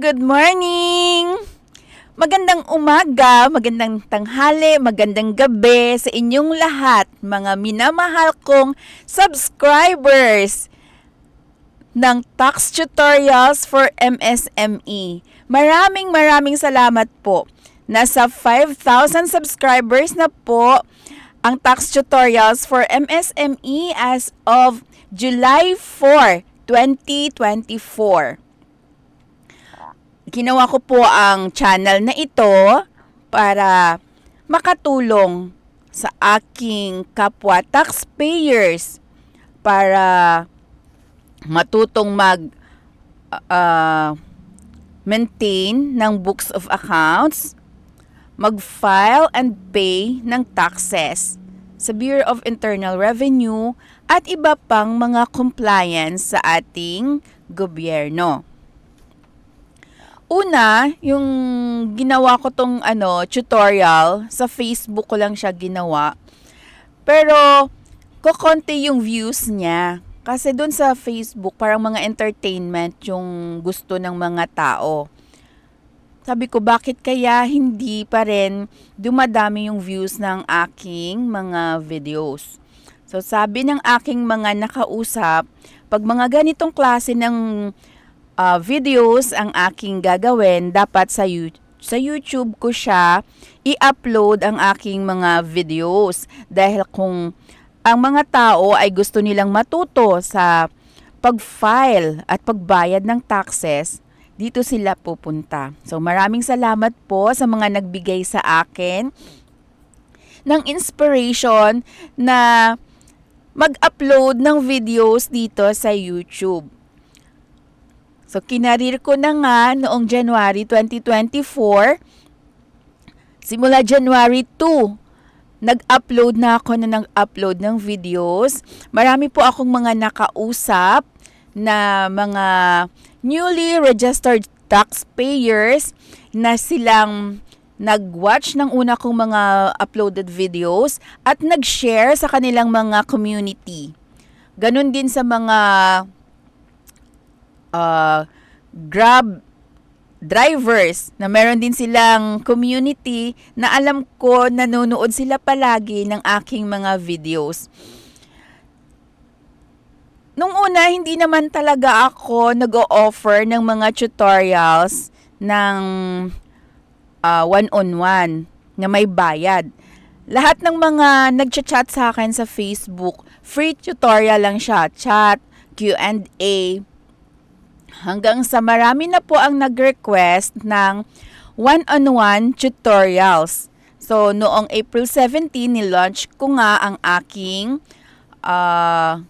good morning! Magandang umaga, magandang tanghali, magandang gabi sa inyong lahat, mga minamahal kong subscribers ng Tax Tutorials for MSME. Maraming maraming salamat po. Nasa 5,000 subscribers na po ang Tax Tutorials for MSME as of July 4, 2024 ginawa ko po ang channel na ito para makatulong sa aking kapwa taxpayers para matutong mag uh, maintain ng books of accounts, mag-file and pay ng taxes sa Bureau of Internal Revenue at iba pang mga compliance sa ating gobyerno. Una, yung ginawa ko tong ano, tutorial, sa Facebook ko lang siya ginawa. Pero, kokonti yung views niya. Kasi doon sa Facebook, parang mga entertainment yung gusto ng mga tao. Sabi ko, bakit kaya hindi pa rin dumadami yung views ng aking mga videos? So, sabi ng aking mga nakausap, pag mga ganitong klase ng uh, videos ang aking gagawin, dapat sa YouTube sa YouTube ko siya i-upload ang aking mga videos dahil kung ang mga tao ay gusto nilang matuto sa pag-file at pagbayad ng taxes, dito sila pupunta. So maraming salamat po sa mga nagbigay sa akin ng inspiration na mag-upload ng videos dito sa YouTube. So, kinarir ko na nga noong January 2024. Simula January 2, nag-upload na ako na nag-upload ng videos. Marami po akong mga nakausap na mga newly registered taxpayers na silang nag-watch ng una kong mga uploaded videos at nag-share sa kanilang mga community. Ganon din sa mga uh, Grab drivers na meron din silang community na alam ko nanonood sila palagi ng aking mga videos. Nung una, hindi naman talaga ako nag-o-offer ng mga tutorials ng uh, one-on-one na may bayad. Lahat ng mga nag-chat sa akin sa Facebook, free tutorial lang siya. Chat, Q&A, hanggang sa marami na po ang nag-request ng one-on-one tutorials. So, noong April 17, nilaunch ko nga ang aking uh,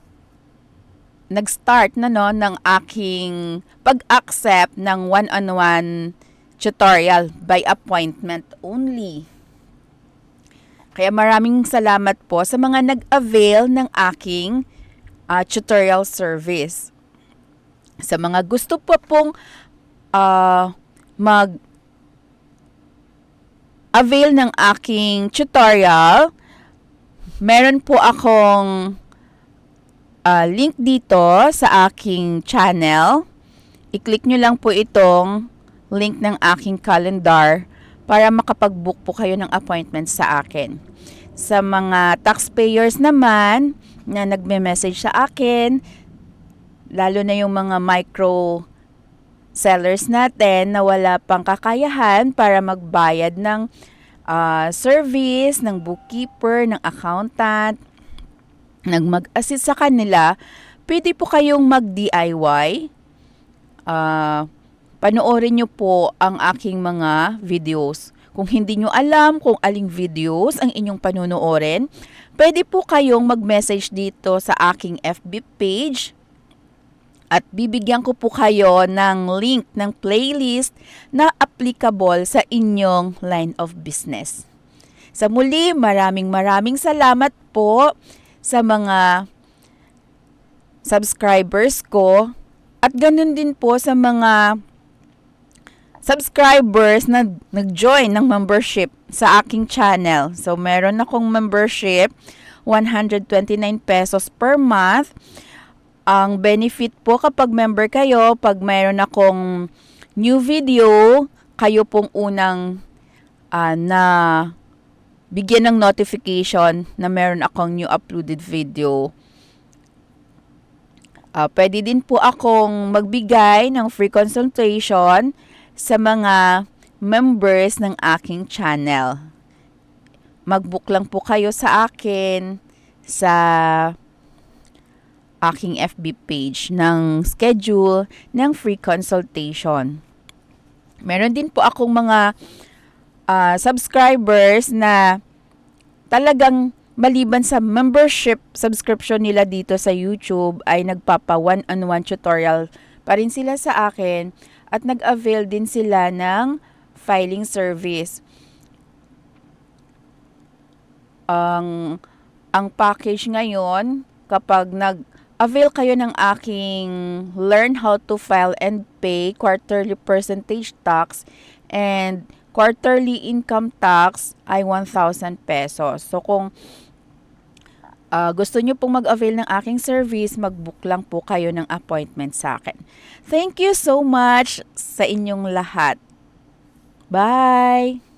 nag-start na no ng aking pag-accept ng one-on-one tutorial by appointment only. Kaya maraming salamat po sa mga nag-avail ng aking uh, tutorial service. Sa mga gusto po pong uh, mag avail ng aking tutorial, meron po akong uh, link dito sa aking channel. I-click nyo lang po itong link ng aking calendar para makapag-book po kayo ng appointment sa akin. Sa mga taxpayers naman na nagme-message sa akin, lalo na yung mga micro sellers natin na wala pang kakayahan para magbayad ng uh, service, ng bookkeeper, ng accountant, nag mag-assist sa kanila, pwede po kayong mag-DIY. Uh, ah, panoorin nyo po ang aking mga videos. Kung hindi nyo alam kung aling videos ang inyong panonoorin, pwede po kayong mag-message dito sa aking FB page at bibigyan ko po kayo ng link ng playlist na applicable sa inyong line of business. Sa muli, maraming maraming salamat po sa mga subscribers ko at ganun din po sa mga subscribers na nag-join ng membership sa aking channel. So, meron akong membership, 129 pesos per month ang benefit po kapag member kayo, pag mayroon akong new video, kayo pong unang ah, na bigyan ng notification na meron akong new uploaded video. Ah, pwede din po akong magbigay ng free consultation sa mga members ng aking channel. Mag-book lang po kayo sa akin sa aking FB page ng schedule ng free consultation. Meron din po akong mga ah, subscribers na talagang maliban sa membership subscription nila dito sa YouTube ay nagpapa one-on-one tutorial pa rin sila sa akin at nag-avail din sila ng filing service. Ang ang package ngayon kapag nag-avail kayo ng aking Learn How to File and Pay Quarterly Percentage Tax and quarterly income tax ay 1,000 pesos. So kung ah, gusto nyo pong mag-avail ng aking service, mag-book lang po kayo ng appointment sa akin. Thank you so much sa inyong lahat. Bye!